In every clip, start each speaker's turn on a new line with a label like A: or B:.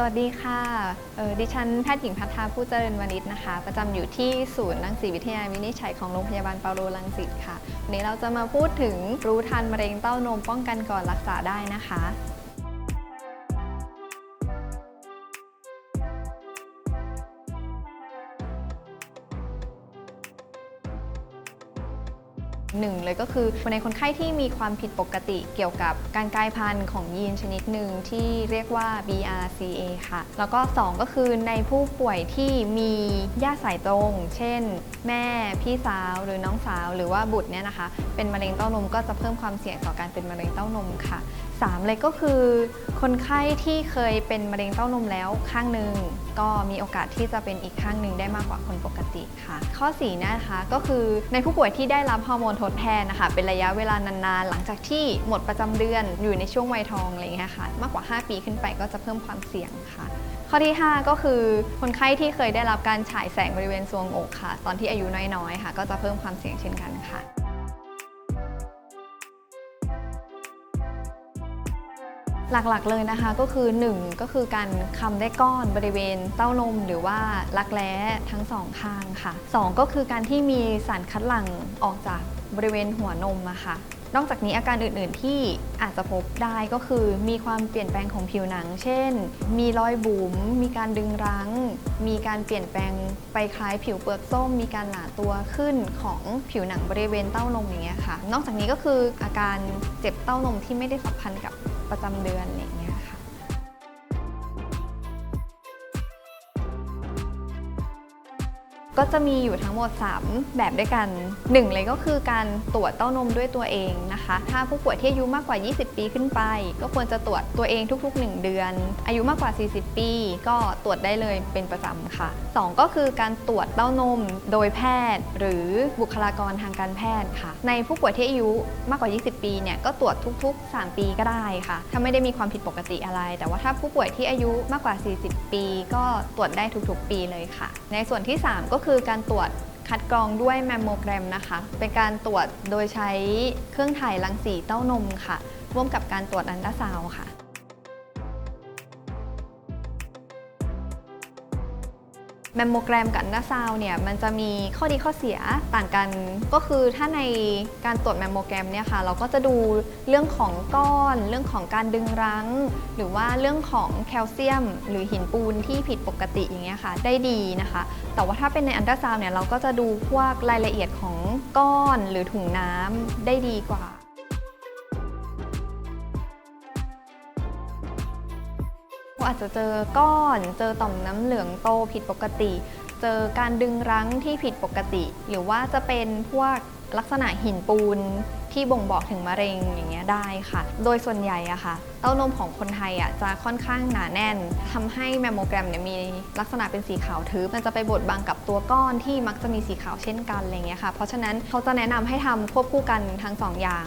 A: สวัสดีค่ะออดิฉันแพทย์หญิงพัฒนาผู้เจริญวณิชนะคะ ประจำอยู่ที่ศูนย์รังสีวิทยาวินิจฉัยของโรงพยาบาลเปาโลรังสิตค่ะ วันนี้เราจะมาพูดถึงรู้ทันมะเร็งเต้านมป้องกันก่อนรักษาได้นะคะ หนึ่งเลยก็คือในคนไข้ที่มีความผิดปกติเกี่ยวกับการกลายพันธุ์ของยีนชนิดหนึ่งที่เรียกว่า BRCA ค่ะ แล้วก็ 2 ก็คือในผู้ป่วยที่มีญาติสายตรง เช่น แม่พี่สาวหรือน้องสาวหรือว่าบุตรเนี่ยนะคะ เป็นมะเร็งเต้านมก็จะเพิ่มความเสี่ยงต่อการเป็นมะเร็งเต้านมค่ะ 3 เลยก็คือ คนไข้ที่เคยเป็นมะเร็งเต้านมแล้วข้างหนึ่ง ก็มีโอกาสที่จะเป็นอีกข้างหนึ่งได้มากกว่าคนปกติค่ะ ข้อ4นะคะก็คือในผู้ป่วยที่ได้รับฮอร์โมนทดแทนนะคะเป็นระยะเวลานานๆ หลังจากที่หมดประจำเดือนอยู่ในช่วงวัยทองอะไรอย่างเงี้ยค่ะมากกว่า 5 ปีขึ้นไปก็จะเพิ่มความเสี่ยงค่ะ ข้อที่ 5 ก็คือคนไข้ที่เคยได้รับการฉายแสงบริเวณทรวงอกค่ะ ตอนที่อายุน้อยๆค่ะ ก็จะเพิ่มความเสี่ยงเช่นกันค่ะ หลักๆเลยนะคะก็คือ 1 ก็คือการคำได้ก้อนบริเวณเต้านม หรือว่ารักแร้ทั้งสองข้างค่ะ 2 ก็คือการที่มีสารคัดหลั่งออกจากบริเวณหัวนมอะค่ะนอกจากนี้อาการอื่น ๆ ที่อาจจะพบได้ก็คือ มีความเปลี่ยนแปลงของผิวหนัง เช่น มีรอยบุ๋ม มีการดึงรั้ง มีการเปลี่ยนแปลงไปคล้ายผิวเปลือกส้ม มีการหนาตัวขึ้นของผิวหนังบริเวณเต้านมอย่างเงี้ยค่ะ นอกจากนี้ก็คืออาการเจ็บเต้านมที่ไม่ได้สัมพันธ์กับ ประจำเดือนอะไรอย่างเงี้ยค่ะ ก็จะมีอยู่ทั้งหมด 3 แบบด้วยกัน 1 เลยก็คือการตรวจเต้านมด้วยตัวเองนะคะ ถ้าผู้ป่วยที่อายุมากกว่า 20 ปีขึ้นไป ก็ควรจะตรวจตัวเองทุก ๆ 1 เดือน อายุมากกว่า 40 ปี ก็ตรวจได้เลยเป็นประจำค่ะ 2 ก็คือการตรวจเต้านมโดยแพทย์ หรือบุคลากรทางการแพทย์ค่ะ ในผู้ป่วยที่อายุมากกว่า 20 ปีเนี่ยก็ตรวจทุก ๆ 3 ปีก็ได้ค่ะ ถ้าไม่ได้มีความผิดปกติอะไร แต่ว่าถ้าผู้ป่วยที่อายุมากกว่า 40 ปี ก็ตรวจได้ทุกๆ ปีเลยค่ะ ในส่วนที่ 3 ก็คือคือการตรวจคัดกรองด้วยแมมโมแกรมนะคะ เป็นการตรวจโดยใช้เครื่องถ่ายรังสีเต้านมค่ะ ร่วมกับการตรวจอันตราซาวค่ะ แมมโมแกรมกับอันตราซาวเนี่ยมันจะมีข้อดีข้อเสียต่างกัน ก็คือถ้าในการตรวจแมมโมแกรมเนี่ยค่ะเราก็จะดูเรื่องของก้อน เรื่องของการดึงรั้ง หรือว่าเรื่องของแคลเซียม หรือหินปูนที่ผิดปกติอย่างเงี้ยค่ะได้ดีนะคะ แต่ว่าถ้าเป็นในอันตราซาวเนี่ยเราก็จะดูพวกรายละเอียดของก้อนหรือถุงน้ำได้ดีกว่า อาจจะเจอก้อน เจอต่อมน้ำเหลืองโตผิดปกติ เจอการดึงรั้งที่ผิดปกติ หรือว่าจะเป็นพวกลักษณะหินปูนที่บ่งบอกถึงมะเร็งอย่างเงี้ยได้ค่ะ โดยส่วนใหญ่อะค่ะ เต้านมของคนไทยอะจะค่อนข้างหนาแน่นทำให้แมมโมแกรมเนี่ยมีลักษณะเป็นสีขาวทึบมันจะไปบดบังกับตัวก้อนที่มักจะมีสีขาวเช่นกันอะไรเงี้ยค่ะ เพราะฉะนั้นเขาจะแนะนำให้ทำควบคู่กันทั้งสองอย่าง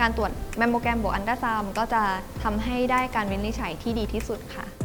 A: การตรวจแมมโมแกรมบวกอันดาซามก็จะทำให้ได้การวินิจฉัยที่ดีที่สุดค่ะ